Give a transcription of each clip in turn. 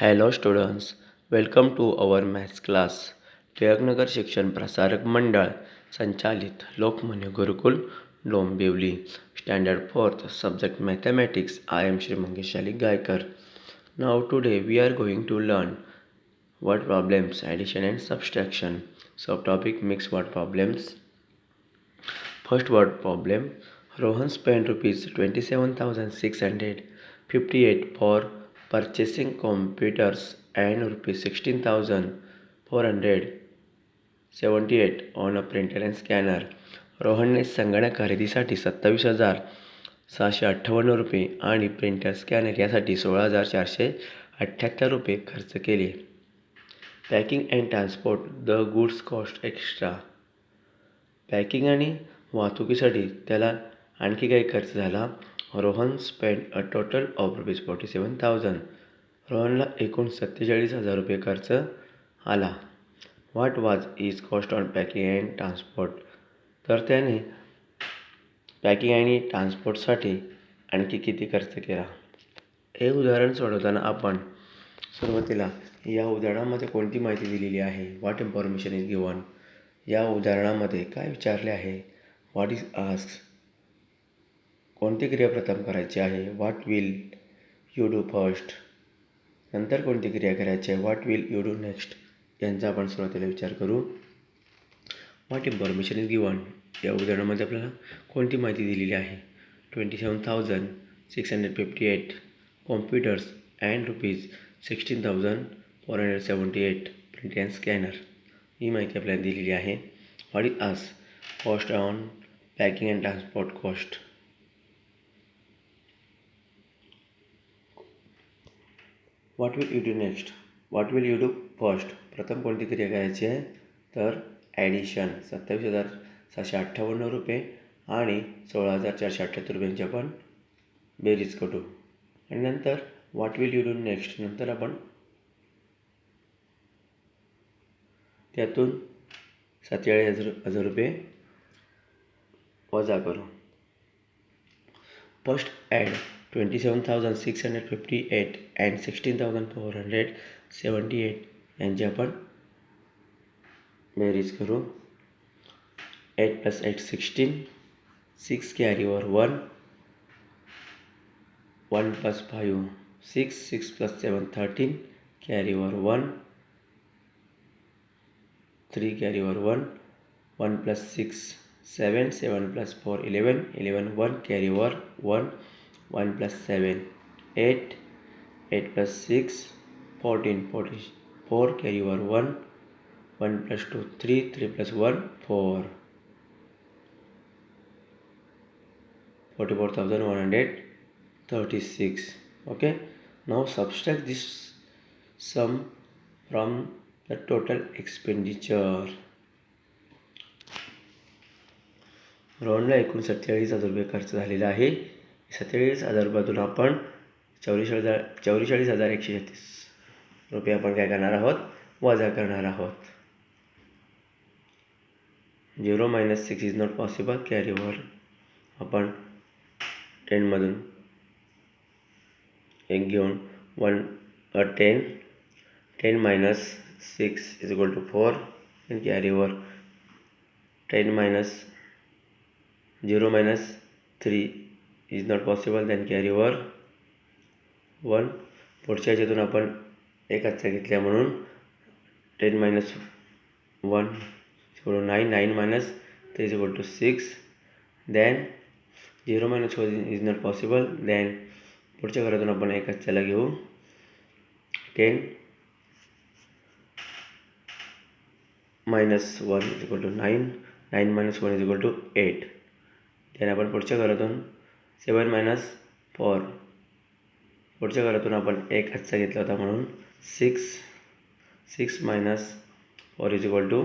hello students welcome to our maths class Tilaknagar Shikshan Prasarak Mandal संचालित Lokmanya Gurukul Dombivli standard fourth subject mathematics I am Shri Mangeshali Gaikar now today we are going to learn word problems addition and subtraction subtopic mixed word problems first word problem rohan spent rupees 27658 for purchasing computers and rupees 16478 on a printer and scanner. रोहनने संगणक खरेदीसाठी सत्तावीस हजार सहाशे अठ्ठावन्न रुपये आणि printer scanner यासाठी सोळा हजार चारशे अठ्ठ्याहत्तर रुपये खर्च केले. Packing and transport the goods cost extra packing आणि वाहतुकीसाठी त्याला आणखी काही खर्च झाला. Rohan spend a total of rupees forty seven thousand रोहनला एकूण सत्तेचाळीस हजार रुपये खर्च आला. What was is cost on packing and transport तर त्याने पॅकिंग आणि ट्रान्सपोर्टसाठी आणखी किती खर्च केला? हे उदाहरण सोडवताना आपण सुरुवातीला या उदाहरणामध्ये कोणती माहिती दिलेली आहे? व्हॉट इन्फॉर्मेशन इज गिवन या उदाहरणामध्ये काय विचारले आहे? व्हॉट इज आस्क कोणती क्रिया प्रथम करायची आहे? What will you do first नंतर कोणती क्रिया करायची आहे? What will you do next यांचा आपण सुरुवातीला विचार करू. व्हॉट इन्फॉर्मेशन इज गिवन या उदाहरणामध्ये आपल्याला कोणती माहिती दिलेली आहे? Twenty seven thousand six hundred fifty eight computers and rupees sixteen thousand four hundred seventy eight print and scanner ही माहिती आपल्याला दिलेली आहे. What is as cost on packing and transport cost what will you do next what will you do first प्रथम कोणती क्रिया करायची आहे? तर ॲडिशन सत्तावीस हजार सहाशे अठ्ठावन्न रुपये आणि सोळा हजार चारशे अठ्ठ्याहत्तर रुपयांची आपण बेरीज करू. आणि नंतर what will you do next नंतर आपण त्यातून सत्तेचाळीस हजार हजार रुपये वजा करू. First add twenty seven thousand six hundred fifty eight and sixteen thousand four hundred seventy eight यांची आपण बेरीज करू eight plus eight sixteen six carry over one one plus five six six plus seven thirteen carry over one three carry over one one plus six seven seven plus four eleven eleven one carry over one one plus seven eight eight plus six fourteen forty four carry over one one plus two three three plus one four forty four thousand one hundred thirty six okay now subtract this sum from the total expenditure रोहनला एकूण सत्तेचाळीस हजार रुपये खर्च झालेला आहे सत्तेचाळीस हजार रुपयातून आपण चौवेचाळीस हजार चौवेचाळीस हजार एकशे छत्तीस रुपये आपण काय करणार आहोत? वजा करणार आहोत. Zero minus six is not possible carry over आपण टेनमधून एक घेऊन one ten ten minus six is equal to four and carry over ten minus zero minus three is not possible then carry over one पुढच्या ह्याच्यातून आपण एक आजचा घेतल्या म्हणून ten minus one equal nine nine minus three is equal to six then zero minus four is not possible then पुढच्या घरातून आपण एक आजच्याला घेऊ. Ten minus one is equal to nine nine minus one is equal to eight त्याने आपण पुढच्या घरातून सेवन मायनस फोर. पुढच्या घरातून आपण एक आजचा घेतला होता म्हणून six six minus four is equal to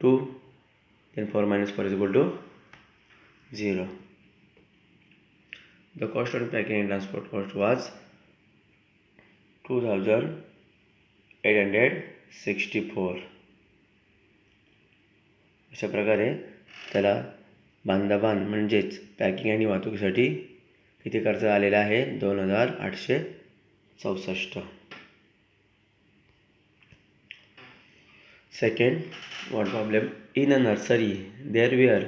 two. Then four minus four is equal to zero the cost of packing transport cost cost two thousand eight hundred sixty four अशा प्रकारे त्याला बांधाबांध म्हणजेच पॅकिंग आणि वाहतुकीसाठी किती खर्च आलेला आहे दोन हजार आठशे चौसष्ट. Second word problem in a nursery there were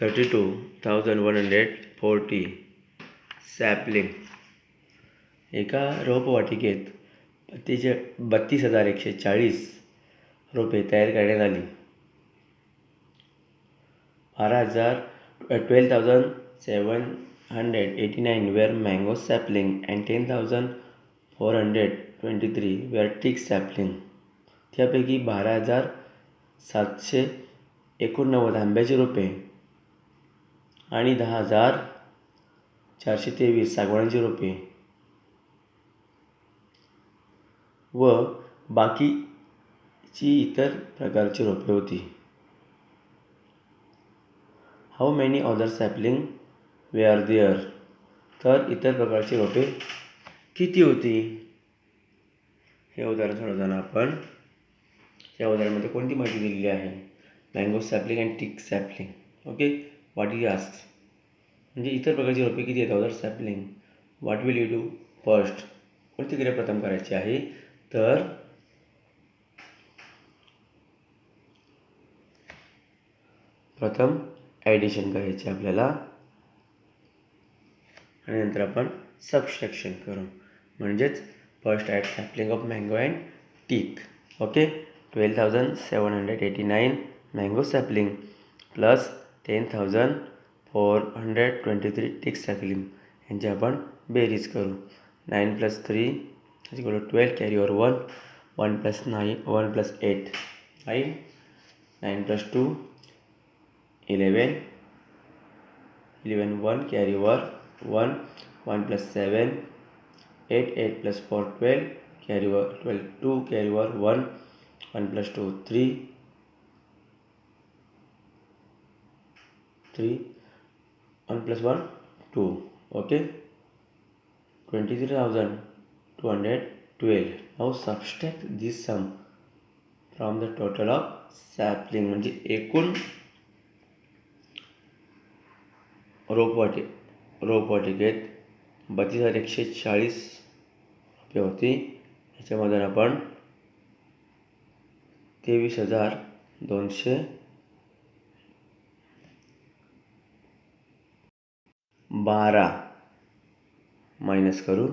thirty two thousand one hundred forty sapling एका रोपवाटिकेत बत्तीचे बत्तीस हजार एकशे चाळीस रोपे तयार करण्यात आली. बारा हजार twelve thousand seven hundred eighty nine were mango sapling and ten thousand four hundred twenty three were teak sapling त्यापैकी बारा हजार सातशे एकोणनव्वद आंब्याची रोपे आणि दहा हजार चारशे तेवीस सागवानाची रोपे. व बाकीची इतर प्रकारची रोपे होती. How many other sapling were there तर इतर प्रकारची रोपे किती होती? हे उदाहरण सोडवताना आपण या उदाहरणामध्ये कोणती माहिती दिलेली आहे? Mango sapling and teak sapling okay what you ask म्हणजे इतर प्रकारची रोपे किती आहेत? Other sapling what will you do first कोणती क्रिया प्रथम करायची आहे? तर प्रथम ॲडिशन करायचे आपल्याला. आणि नंतर आपण सबस्ट्रॅक्शन करू. म्हणजेच first add sapling of mango and teak okay twelve thousand seven hundred eighty nine mango sapling plus ten thousand four hundred twenty three teak sapling यांची आपण बेरीज करू. Nine plus three equal to twelve carry over one one plus nine one plus eight nine nine plus two eleven eleven one carry over one one plus seven eight eight plus four twelve carry over twelve two carry over one one plus two three three one plus one two okay twenty three thousand two hundred twelve now subtract this sum from the total of sapling म्हणजे एकूण रोपवाटी रोपवाटिकेत बत्तीस हजार एकशे चाळीस रुपये होती. याच्यामधून आपण तेवीस हजार दोनशे बारा मायनस करू.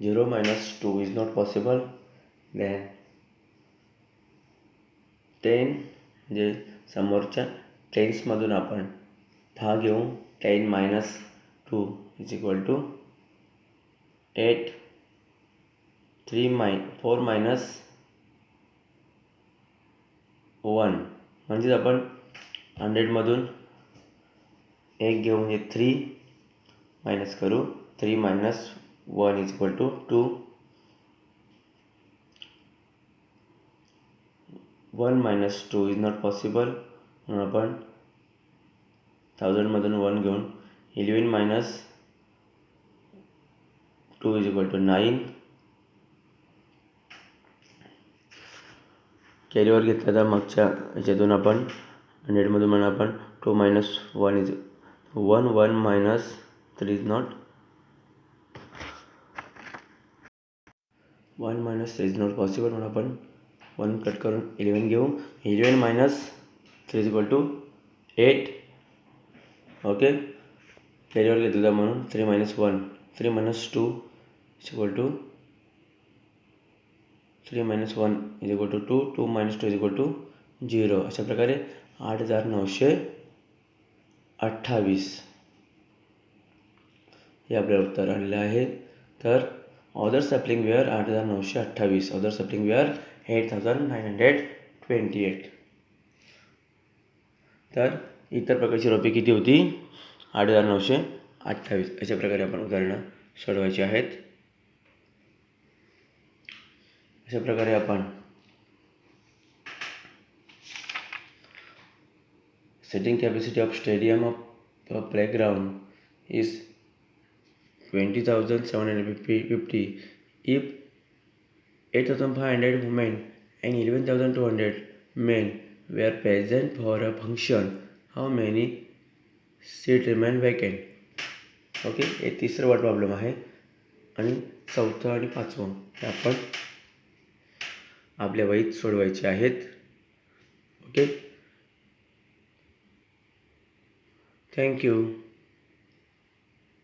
Zero minus two is not possible. Then ten म्हणजे समोरच्या टेन्समधून आपण दहा घेऊ. Ten minus two is equal to eight three minus four minus one. म्हणजेच आपण हंड्रेडमधून एक घेऊ म्हणजे थ्री मायनस करू. Three minus one is equal to two one minus two is not possible. म्हणून आपण थाउजंडमधून वन घेऊन eleven minus two is equal to nine carry over घेतला तर मागच्या याच्यातून आपण हंड्रेडमधून म्हणून आपण two minus one is one one minus three is not one minus three is not possible म्हणून आपण वन कट करून इलेवन घेऊ. Eleven minus three is equal to eight okay? Carry over घेतलं म्हणून. Three minus one three minus two is equal to three minus one is equal to two two minus two is equal to zero अशा प्रकारे आठ हजार नऊशे अठ्ठावीस. हे आपल्याला उत्तर आलेलं आहे. तर ऑदर सॅपलिंग वेअर आठ हजार नऊशे अठ्ठावीस. Other sapling were eight thousand nine hundred twenty eight तर इतर प्रकारची रोपे किती होती? आठ हजार नऊशे अठ्ठावीस. अशा प्रकारे आपण उदाहरणं सोडवायची आहेत. अशा प्रकारे आपण seating capacity of stadium of playground is twenty thousand seven hundred fifty fifty if eight thousand five hundred women and eleven thousand two hundred men were present for a function how many seat remain vacant? Okay हे तिसरं word problem आहे. आणि चौथं आणि पाचवं हे आपण आपल्या वहीत सोडवायचे आहेत. Okay thank you